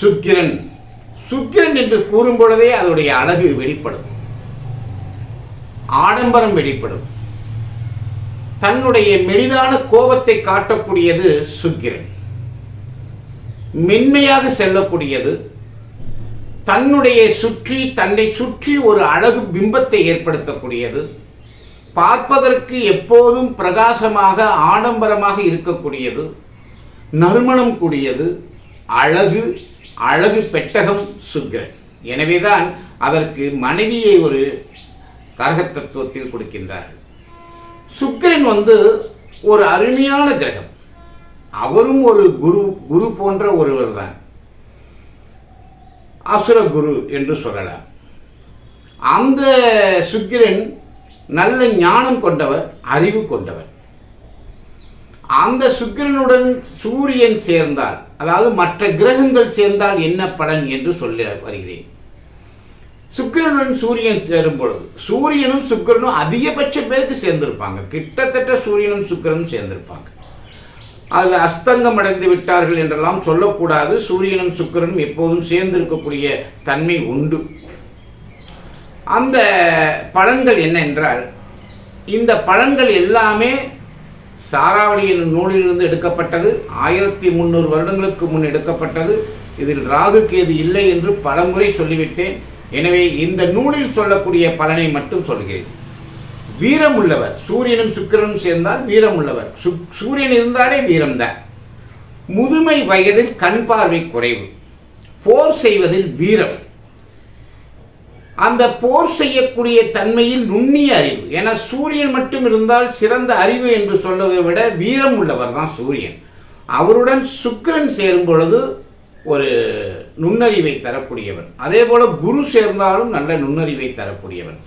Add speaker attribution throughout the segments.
Speaker 1: சுக்கிரன். சுக்கிரன் என்று கூறும் பொழுதே அதனுடைய அழகு வெளிப்படும். ஆடம்பரம் வெளிப்படும். தன்னுடைய மெலிதான கோபத்தை காட்டக்கூடியது சுக்கிரன். மென்மையாக செல்லக்கூடியது தன்னுடைய சுற்றி தன்னை சுற்றி ஒரு அழகு பிம்பத்தை ஏற்படுத்தக்கூடியது. பார்ப்பதற்கு எப்போதும் பிரகாசமாக ஆடம்பரமாக இருக்கக்கூடியது. நறுமணம் கூடியது. அழகு அழகு பெட்டகம் சுக்கிரன். எனவேதான் அதற்கு மனைவியை ஒரு கரகத்தத்துவத்தில் கொடுக்கின்றார்கள். சுக்கிரன் வந்து ஒரு அருமையான கிரகம். அவரும் ஒரு குரு குரு போன்ற ஒருவர் தான் அசுர குரு என்று சொல்லலாம். அந்த சுக்கிரன் நல்ல ஞானம் கொண்டவர் அறிவு கொண்டவர். அந்த சுக்கிரனுடன் சூரியன் சேர்ந்தால் அதாவது மற்ற கிரகங்கள் சேர்ந்தால் என்ன பலன் என்று சொல்ல வருகிறேன். சுக்கிரனுடன் சூரியன் சேரும் பொழுது சூரியனும் சுக்கிரனும் அதிகபட்ச பேருக்கு சேர்ந்திருப்பாங்க. கிட்டத்தட்ட சூரியனும் சுக்கிரனும் சேர்ந்திருப்பாங்க. அதில் அஸ்தங்கம் அடைந்து விட்டார்கள் என்றெல்லாம் சொல்லக்கூடாது. சூரியனும் சுக்கிரனும் எப்போதும் சேர்ந்து இருக்கக்கூடிய தன்மை உண்டு. அந்த பலன்கள் என்ன என்றால் இந்த பலன்கள் எல்லாமே சாராவளியின் நூலிலிருந்து எடுக்கப்பட்டது. ஆயிரத்தி முந்நூறு வருடங்களுக்கு முன் எடுக்கப்பட்டது. இதில் ராகு கேது இல்லை என்று பலமுறை சொல்லிவிட்டேன். எனவே இந்த நூலில் சொல்லக்கூடிய பலனை மட்டும் சொல்கிறேன். வீரம் உள்ளவர் சூரியனும் சுக்கிரனும் சேர்ந்தால் வீரம் உள்ளவர் சூரியன் இருந்தாலே வீரம்தான். முதுமை வயதில் கண் பார்வை குறைவு. போர் செய்வதில் வீரம். அந்த போர் செய்யக்கூடிய தன்மையில் நுண்ணிய அறிவு. ஏன்னா சூரியன் மட்டும் இருந்தால் சிறந்த அறிவு என்று சொல்வதை விட வீரம் உள்ளவர் தான் சூரியன். அவருடன் சுக்கிரன் சேரும் பொழுது ஒரு நுண்ணறிவை தரக்கூடியவன் அதே போல குரு சேர்ந்தாலும் நல்ல நுண்ணறிவை தரக்கூடியவன்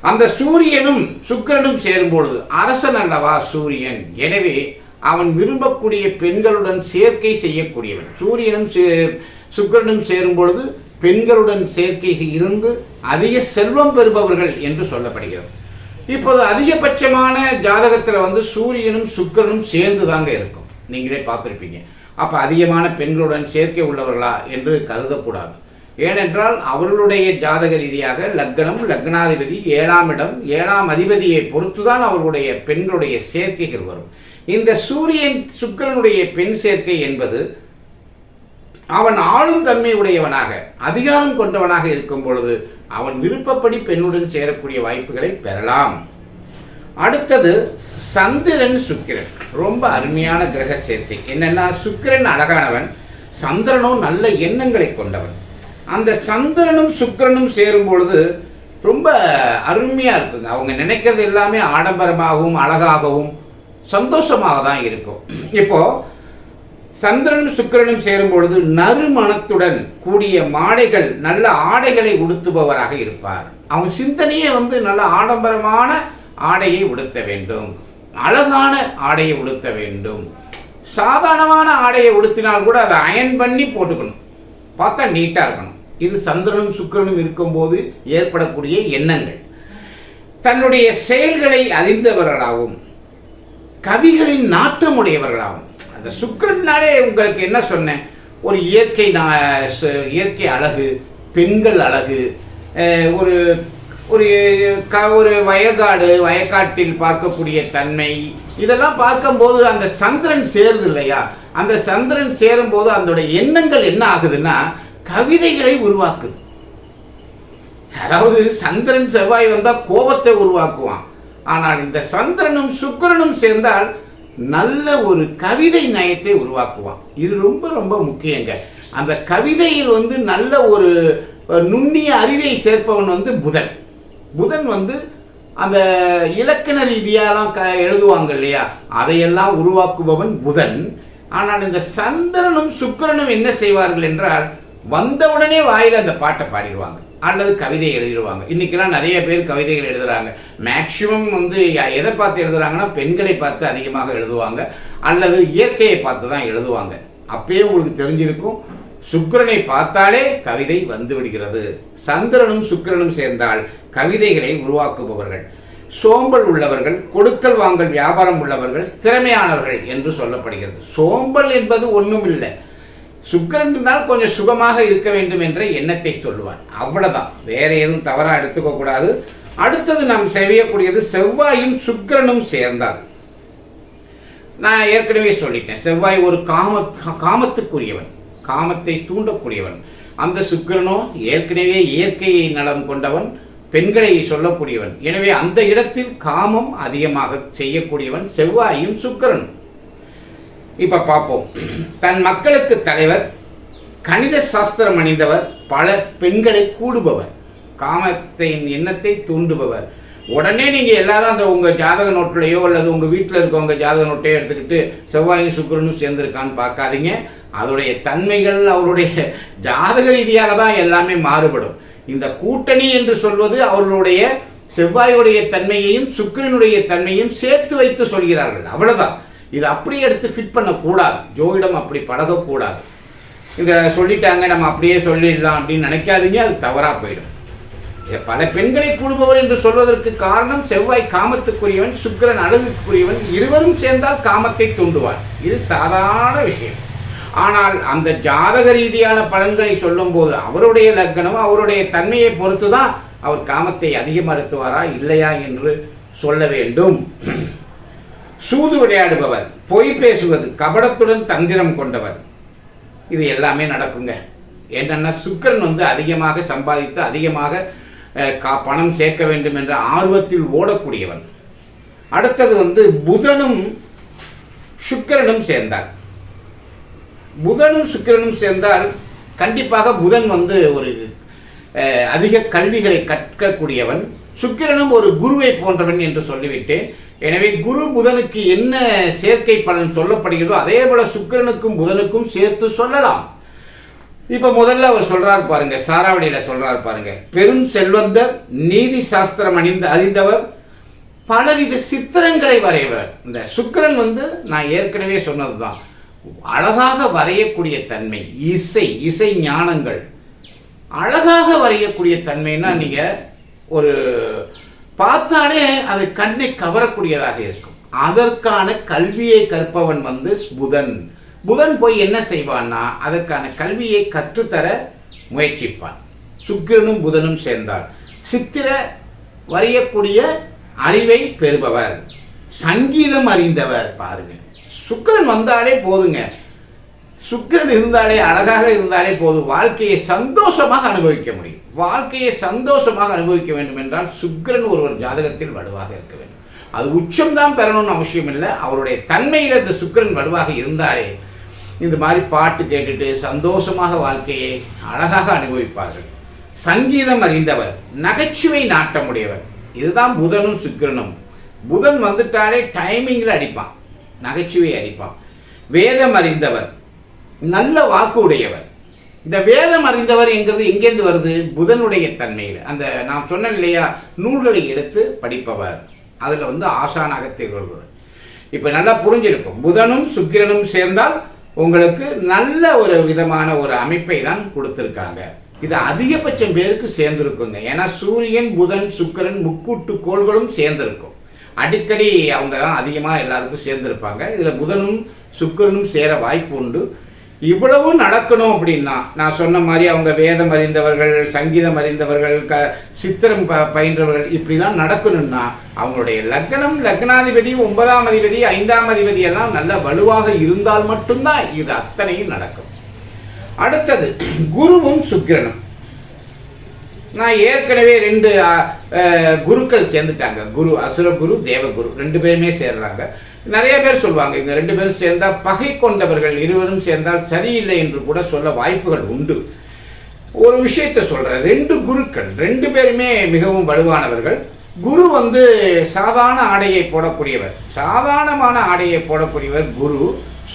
Speaker 1: அந்த சூரியனும் சுக்கிரனும் சேரும் பொழுது அரசன் அல்லவா சூரியன்? எனவே அவன் விரும்பக்கூடிய பெண்களுடன் சேர்க்கை செய்யக்கூடியவன். சூரியனும் சே- சுக்கிரனும் சேரும் பொழுது பெண்களுடன் சேர்க்கை இருந்து அதிக செல்வம் பெறுபவர்கள் என்று சொல்லப்படுகிறது. இப்போது அதிகபட்சமான ஜாதகத்தில் வந்து சூரியனும் சுக்கரனும் சேர்ந்து தாங்க இருக்கும். நீங்களே பார்த்துருப்பீங்க. அப்போ அதிகமான பெண்களுடன் சேர்க்கை உள்ளவர்களா என்று கருதக்கூடாது. ஏனென்றால் அவர்களுடைய ஜாதக ரீதியாக லக்னம் லக்னாதிபதி ஏழாம் இடம் ஏழாம் அதிபதியை பொறுத்துதான் அவர்களுடைய பெண்களுடைய சேர்க்கைகள் வரும். இந்த சூரியன் சுக்கரனுடைய பெண் சேர்க்கை என்பது அவன் ஆளும் தன்மை உடையவனாக அதிகாரம் கொண்டவனாக இருக்கும் பொழுது அவன் விருப்பப்படி பெண்ணுடன் சேரக்கூடிய வாய்ப்புகளை பெறலாம். அடுத்தது சந்திரன் சுக்கிரன். ரொம்ப அருமையான கிரக சேர்க்கை. என்னென்னா சுக்கிரன் அழகானவன் சந்திரனும் நல்ல எண்ணங்களை கொண்டவன். அந்த சந்திரனும் சுக்கிரனும் சேரும் பொழுது ரொம்ப அருமையாக இருக்குங்க அவங்க நினைக்கிறது எல்லாமே ஆடம்பரமாகவும் அழகாகவும் சந்தோஷமாக தான் இருக்கும். இப்போது சந்திரனும் சுக்கிரனும் சேரும் பொழுது நறுமணத்துடன் கூடிய மாடைகள் நல்ல ஆடைகளை உடுத்துபவராக இருப்பார். அவங்க சிந்தனையே வந்து நல்ல ஆடம்பரமான ஆடையை உடுத்த வேண்டும். அழகான ஆடையை உடுத்த வேண்டும். சாதாரணமான ஆடையை உடுத்தினால் கூட அதை அயன் பண்ணி போட்டுக்கணும். பார்த்தா நீட்டாக இருக்கணும். இது சந்திரனும் சுக்கிரனும் இருக்கும்போது ஏற்படக்கூடிய எண்ணங்கள். தன்னுடைய செயல்களை அறிந்தவர்களாகவும் கவிகளின் நாட்டமுடையவர்களாகவும் அந்த சுக்கிரனாலே உங்களுக்கு என்ன சொன்னேன்? ஒரு இயற்கை நான் ச- இயற்கை அழகு பெண்கள் அழகு ஒரு ஒரு க ஒரு வயக்காடு வயக்காட்டில் பார்க்கக்கூடிய தன்மை இதெல்லாம் பார்க்கும்போது அந்த சந்திரன் சேருது இல்லையா? அந்த சந்திரன் சேரும்போது அதோட எண்ணங்கள் என்ன ஆகுதுன்னா கவிதைகளை உருவாக்குது. அதாவது சந்திரன் செவ்வாய் வந்தால் கோபத்தை உருவாக்குவான். ஆனால் இந்த சந்திரனும் சுக்கரனும் சேர்ந்தால் நல்ல ஒரு கவிதை நயத்தை உருவாக்குவான். இது ரொம்ப ரொம்ப முக்கியங்க. அந்த கவிதையில் வந்து நல்ல ஒரு நுண்ணிய அறிவை சேர்ப்பவன் வந்து புதன். புதன் வந்து அந்த இலக்கண ரீதியாலாம் க எழுதுவாங்க இல்லையா? அதையெல்லாம் உருவாக்குபவன் புதன். ஆனால் இந்த சந்திரனும் சுக்கிரனும் என்ன செய்வார்கள் என்றால் வந்தவுடனே வாயில் அந்த பாட்டை பாடிடுவாங்க. அல்லது கவிதை எழுதிடுவாங்க. இன்றைக்கெல்லாம் நிறைய பேர் கவிதைகள் எழுதுறாங்க. மேக்சிமம் வந்து எதை பார்த்து எழுதுறாங்கன்னா பெண்களை பார்த்து அதிகமாக எழுதுவாங்க. அல்லது இயற்கையை பார்த்து தான் எழுதுவாங்க. அப்பயே உங்களுக்கு தெரிஞ்சிருக்கும். சுக்கிரனை பார்த்தாலே கவிதை வந்து விடுகிறது. சந்திரனும் சுக்கிரனும் சேர்ந்தால் கவிதைகளை உருவாக்குபவர்கள். சோம்பல் உள்ளவர்கள் கொடுக்கல் வாங்கல் வியாபாரம் உள்ளவர்கள் திறமையானவர்கள் என்று சொல்லப்படுகிறது. சோம்பல் என்பது ஒன்றும் இல்லை சுக்கிரனால் கொஞ்சம் சுகமாக இருக்க வேண்டும் என்ற எண்ணத்தை சொல்லுவான். அவ்வளவுதான். வேற எதுவும் தவறா எடுத்துக்க கூடாது. அடுத்தது நாம் செய்யக்கூடியது செவ்வாயும் சுக்கிரனும் சேர்ந்தார் நான் ஏற்கனவே சொல்லிட்டேன். செவ்வாய் ஒரு காம காமத்துக்குரியவன். காமத்தை தூண்டக்கூடியவன். அந்த சுக்கிரனோ ஏற்கனவே இயற்கையை நலம் கொண்டவன் பெண்களை சொல்லக்கூடியவன். எனவே அந்த இடத்தில் காமம் அதிகமாக செய்யக்கூடியவன் செவ்வாயும் சுக்கரனும். இப்ப பார்ப்போம் தன் மக்களுக்கு தலைவர் கணித சாஸ்திரம் அணிந்தவர் பல பெண்களை கூடுபவர். காமத்தின் எண்ணத்தை தூண்டுபவர். உடனே நீங்க எல்லாரும் அந்த உங்க ஜாதக நோட்டிலையோ அல்லது உங்க வீட்டில் இருக்கவங்க ஜாதக நோட்டையோ எடுத்துக்கிட்டு செவ்வாயும் சுக்கரனும் சேர்ந்துருக்கான்னு பார்க்காதீங்க. அதோடைய தன்மைகள் அவருடைய ஜாதக ரீதியாக தான் எல்லாமே மாறுபடும். இந்த கூட்டணி என்று சொல்வது அவர்களுடைய செவ்வாயுடைய தன்மையையும் சுக்கரனுடைய தன்மையும் சேர்த்து வைத்து சொல்கிறார்கள். அவ்வளவுதான். இது அப்படியே எடுத்து ஃபிட் பண்ணக்கூடாது. ஜோதிடம் அப்படி பழகக்கூடாது. இதை சொல்லிட்டாங்க நம்ம அப்படியே சொல்லிடலாம் அப்படின்னு நினைக்காதீங்க அது தவறாக போயிடும். பல பெண்களை கூடுபவர் என்று சொல்வதற்கு காரணம் செவ்வாய் காமத்துக்குரியவன் சுக்கிரன் அழகுக்குரியவன் இருவரும் சேர்ந்தால் காமத்தை தூண்டுவார். இது சாதாரண விஷயம். ஆனால் அந்த ஜாதக ரீதியான பலன்களை சொல்லும்போது அவருடைய லக்னம் அவருடைய தன்மையை பொறுத்து தான் அவர் காமத்தை அதிகமறுத்துவாரா இல்லையா என்று சொல்ல வேண்டும். சூது விளையாடுபவர் பொய் பேசுவது கபடத்துடன் தந்திரம் கொண்டவர். இது எல்லாமே நடக்குங்க. என்னன்னா சுக்கிரன் வந்து அதிகமாக சம்பாதித்து அதிகமாக கா- பணம் சேர்க்க வேண்டும் என்ற ஆர்வத்தில் ஓடக்கூடியவன். அடுத்தது வந்து புதனும் சுக்கிரனும் சேர்ந்தார். புதனும் சுக்கிரனும் சேர்ந்தால் கண்டிப்பாக புதன் வந்து ஒரு அதிக கல்விகளை கற்கக்கூடியவன். சுக்கிரனும் ஒரு குருவை போன்றவன் என்று சொல்லிவிட்டேன். எனவே குரு புதனுக்கு என்ன சேர்க்கை பலன் சொல்லப்படுகிறதோ அதே போல சுக்கிரனுக்கும் புதனுக்கும் சேர்த்து சொல்லலாம். இப்ப முதல்ல அவர் சொல்றாரு பாருங்க சாராவடியில சொல்றாரு பாருங்க. பெரும் செல்வந்தர் நீதி சாஸ்திரம் அணிந்த அறிந்தவர் பலவித சித்திரங்களை வரைவர் இந்த சுக்கிரன் வந்து நான் ஏற்கனவே சொன்னதுதான். அழகாக வரையக்கூடிய தன்மை இசை இசை ஞானங்கள். அழகாக வரையக்கூடிய தன்மைன்னா நீங்க ஒரு பார்த்தாலே அது கண்ணை கவரக்கூடியதாக இருக்கும். அதற்கான கல்வியை கற்பவன் வந்து புதன். புதன் போய் என்ன செய்வான்னா அதற்கான கல்வியை கற்றுத்தர முயற்சிப்பான். சுக்கிரனும் புதனும் சேர்ந்தார். சித்திர வரையக்கூடிய அறிவை பெறுபவர். சங்கீதம் அறிந்தவர் பாருங்க. சுக்கிரன் வந்தாலே போதுங்க. சுக்கிரன் இருந்தாலே அழகாக இருந்தாலே போதும் வாழ்க்கையை சந்தோஷமாக அனுபவிக்க முடியும். வாழ்க்கையை சந்தோஷமாக அனுபவிக்க வேண்டும் என்றால் சுக்கிரன் ஒருவர் ஜாதகத்தில் வலுவாக இருக்க வேண்டும். அது உச்சம்தான் பெறணும்னு அவசியம் இல்லை. அவருடைய தன்மையில் இந்த சுக்கிரன் வலுவாக இருந்தாலே இந்த மாதிரி பாட்டு கேட்டுட்டு சந்தோஷமாக வாழ்க்கையை அழகாக அனுபவிப்பார்கள். சங்கீதம் அறிந்தவர் நகைச்சுவை நாட்டமுடையவர். இதுதான் புதனும் சுக்கிரனும். புதன் வந்துட்டாலே டைமிங்கில் அடிப்பான். நகைச்சுவை அடிப்பான். வேதம் அறிந்தவர் நல்ல வாக்கு உடையவர் இந்த வேதம் அறிந்தவர் என்கிறது எங்கேருந்து வருது? புதனுடைய தன்மையில். அந்த நான் சொன்னேன் இல்லையா? நூல்களை எடுத்து படிப்பவர். அதில் வந்து ஆசானாக திகழ்வது இப்போ நல்லா புரிஞ்சிருக்கும். புதனும் சுக்கிரனும் சேர்ந்தால் உங்களுக்கு நல்ல ஒரு விதமான ஒரு அமைப்பை தான் கொடுத்துருக்காங்க. இது அதிகபட்சம் பேருக்கு சேர்ந்துருக்குங்க. ஏன்னா சூரியன் புதன் சுக்கிரன் முக்கூட்டு கோள்களும் சேர்ந்திருக்கும். அடிக்கடி அவங்க தான் அதிகமாக எல்லாருக்கும் சேர்ந்திருப்பாங்க. இதில் புதனும் சுக்கிரனும் சேர வாய்ப்பு உண்டு. இவ்வளவு நடக்கணும் அப்படின்னா நான் சொன்ன மாதிரி அவங்க வேதம் அறிந்தவர்கள் சங்கீதம் அறிந்தவர்கள் க சித்திரம் ப பயின்றவர்கள் இப்படிலாம் நடக்கணும்னா அவங்களுடைய லக்னம் லக்னாதிபதி ஒன்பதாம் அதிபதி ஐந்தாம் அதிபதி எல்லாம் நல்ல வலுவாக இருந்தால் மட்டும்தான் இது அத்தனையும் நடக்கும். அடுத்தது குருவும் சுக்கிரனும். நான் ஏற்கனவே ரெண்டு குருக்கள் சேர்ந்துட்டாங்க. குரு அசுரகுரு தேவகுரு ரெண்டு பேருமே சேர்றாங்க. நிறைய பேர் சொல்லுவாங்க இங்கே ரெண்டு பேரும் சேர்ந்தால் பகை கொண்டவர்கள் இருவரும் சேர்ந்தால் சரியில்லை என்று கூட சொல்ல வாய்ப்புகள் உண்டு. ஒரு விஷயத்தை சொல்கிறேன் ரெண்டு குருக்கள் ரெண்டு பேருமே மிகவும் வலுவானவர்கள். குரு வந்து சாதாரண ஆடையை போடக்கூடியவர். சாதாரணமான ஆடையை போடக்கூடியவர் குரு.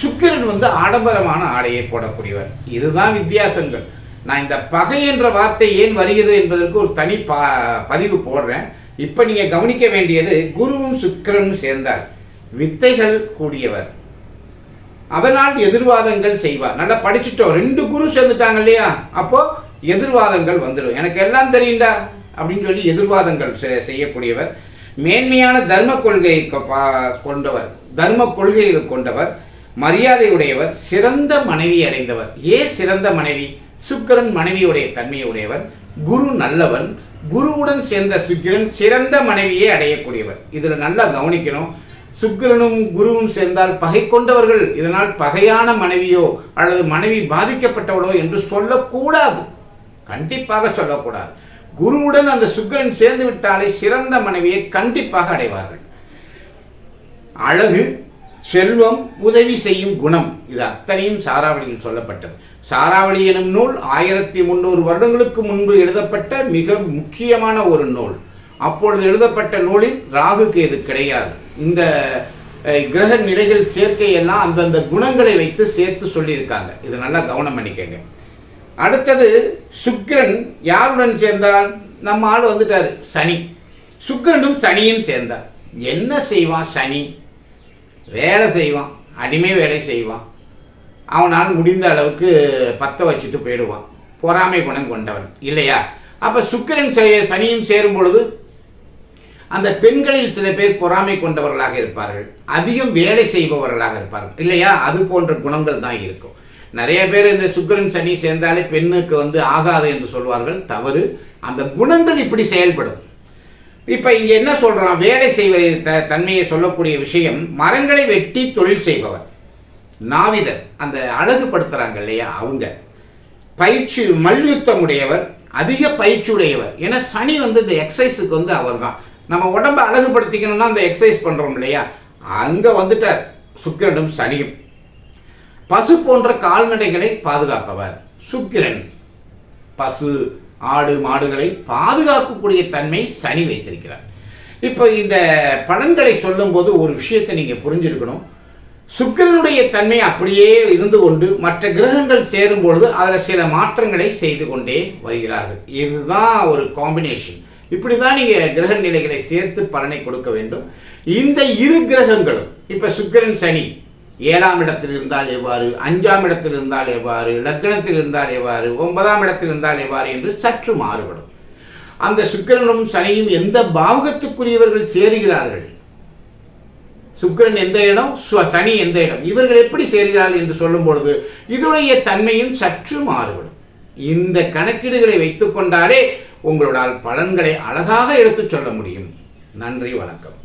Speaker 1: சுக்கிரன் வந்து ஆடம்பரமான ஆடையை போடக்கூடியவர். இதுதான் வித்தியாசங்கள். நான் இந்த பகை என்ற வார்த்தை ஏன் வருகிறது என்பதற்கு ஒரு தனி பா பதிவு போடுறேன். இப்போ நீங்கள் கவனிக்க வேண்டியது குருவும் சுக்கிரனும் சேர்ந்தார். வித்தைகள் கூடியவர். அதனால் எதிர்வாதங்கள் செய்வார். நல்லா படிச்சுட்டோம். ரெண்டு குரு சேர்ந்துட்டாங்க இல்லையா? அப்போ எதிர்வாதங்கள் வந்துடும். எனக்கு எல்லாம் தெரியுண்டா அப்படின்னு சொல்லி எதிர்வாதங்கள் செய்யக்கூடியவர். மேன்மையான தர்ம கொள்கையை கொ- பா- கொண்டவர். தர்ம கொள்கைகள் கொண்டவர். மரியாதை உடையவர். சிறந்த மனைவி அடைந்தவர். ஏன் சிறந்த மனைவி? சுக்கிரன் மனைவியுடைய தன்மையுடையவர் குரு நல்லவன் குருவுடன் சேர்ந்த சுக்கிரன் சிறந்த மனைவியை அடையக்கூடியவர் இதில் நல்லா கவனிக்கணும். சுக்கிரனும் குருவும் சேர்ந்தால் பகை கொண்டவர்கள் இதனால் பகையான மனைவியோ அல்லது மனைவி பாதிக்கப்பட்டவளோ என்று சொல்லக்கூடாது. கண்டிப்பாக சொல்லக்கூடாது. குருவுடன் அந்த சுக்கிரன் சேர்ந்து விட்டாலே சிறந்த மனைவியை கண்டிப்பாக அடைவார்கள். அழகு செல்வம் உதவி செய்யும் குணம். இது அத்தனையும் சாராவளியில் சொல்லப்பட்டது. சாராவளி எனும் நூல் ஆயிரத்தி முந்நூறு வருடங்களுக்கு முன்பு எழுதப்பட்ட மிக முக்கியமான ஒரு நூல். அப்பொழுது எழுதப்பட்ட நூலில் ராகு கேது கிடையாது. இந்த கிரக நிலைகள் சேர்க்கை எல்லாம் அந்தந்த குணங்களை வைத்து சேர்த்து சொல்லியிருக்காங்க. இது நல்லா கவனம் பண்ணிக்கங்க அடுத்தது சுக்கிரன் யாருடன் சேர்ந்தால்? நம்ம ஆள் வந்துட்டார் சனி. சுக்கிரனும் சனியும் சேர்ந்தார். என்ன செய்வான் சனி? வேலை செய்வான் அடிமை வேலை செய்வான். அவனால் முடிந்த அளவுக்கு பத்த வச்சுட்டு போயிடுவான். பொறாமை குணம் கொண்டவன். இல்லையா? அப்போ சுக்கிரன் சனியும் சேரும் பொழுது அந்த பெண்களில் சில பேர் பொறாமை கொண்டவர்களாக இருப்பார்கள். அதிகம் வேலை செய்பவர்களாக இருப்பார்கள். இல்லையா? அது போன்ற குணங்கள் தான் இருக்கும். நிறைய பேர் இந்த சுக்கிரன் சனி சேர்ந்தாலே பெண்ணுக்கு வந்து ஆகாது என்று சொல்வார்கள். தவறு. அந்த குணங்கள் இப்படி செயல்படும். இப்போ இங்கே என்ன சொல்கிறான் வேலை செய்வதை த- தன்மையை சொல்லக்கூடிய விஷயம் மரங்களை வெட்டி தொழில் செய்பவர் நாவிதர் அந்த அழகுபடுத்துறாங்க இல்லையா அவங்க. பயிற்சி மல்யுத்தம் உடையவர் அதிக பயிற்சி உடையவர் ஏன்னா சனி வந்து இந்த எக்ஸசைஸுக்கு வந்து அவர் தான் நம்ம உடம்ப அழகுபடுத்திக்கணும்னா அந்த எக்ஸசைஸ் பண்ணுறோம் இல்லையா? அங்கே வந்துட்டார். சுக்கிரனும் சனியும். பசு போன்ற கால்நடைகளை பாதுகாப்பவர். சுக்கிரன். பசு ஆடு மாடுகளை பாதுகாக்கக்கூடிய தன்மை சனி வைத்திருக்கிறார். இப்போ இந்த பலன்களை சொல்லும்போது ஒரு விஷயத்தை நீங்கள் புரிஞ்சிருக்கணும். சுக்கிரனுடைய தன்மை அப்படியே இருந்து கொண்டு மற்ற கிரகங்கள் சேரும் பொழுது அதில் சில மாற்றங்களை செய்து கொண்டே வருகிறார்கள். இதுதான் ஒரு காம்பினேஷன் இப்படி தான் நீங்கள் கிரக நிலைகளை சேர்த்து பலனை கொடுக்க வேண்டும். இந்த இரு கிரகங்களும் இப்போ சுக்கிரன் சனி ஏழாம் இடத்தில் இருந்தால் எவ்வாறு அஞ்சாம் இடத்தில் இருந்தால் எவ்வாறு லக்னத்தில் இருந்தால் எவ்வாறு ஒன்பதாம் இடத்தில் இருந்தால் எவ்வாறு என்று சற்று மாறுபடும். அந்த சுக்கிரனும் சனியும் எந்த பாவகத்துக்குரியவர்கள் சேருகிறார்கள்? சுக்கிரன் எந்த இடம்? சனி எந்த இடம்? இவர்கள் எப்படி சேர்கிறார்கள் என்று சொல்லும் பொழுது இதனுடைய தன்மையும் சற்று மாறுபடும். இந்த கணக்கீடுகளை வைத்துக்கொண்டாலே உங்களால் பலன்களை அழகாக எடுத்துச் சொல்ல முடியும். நன்றி வணக்கம்.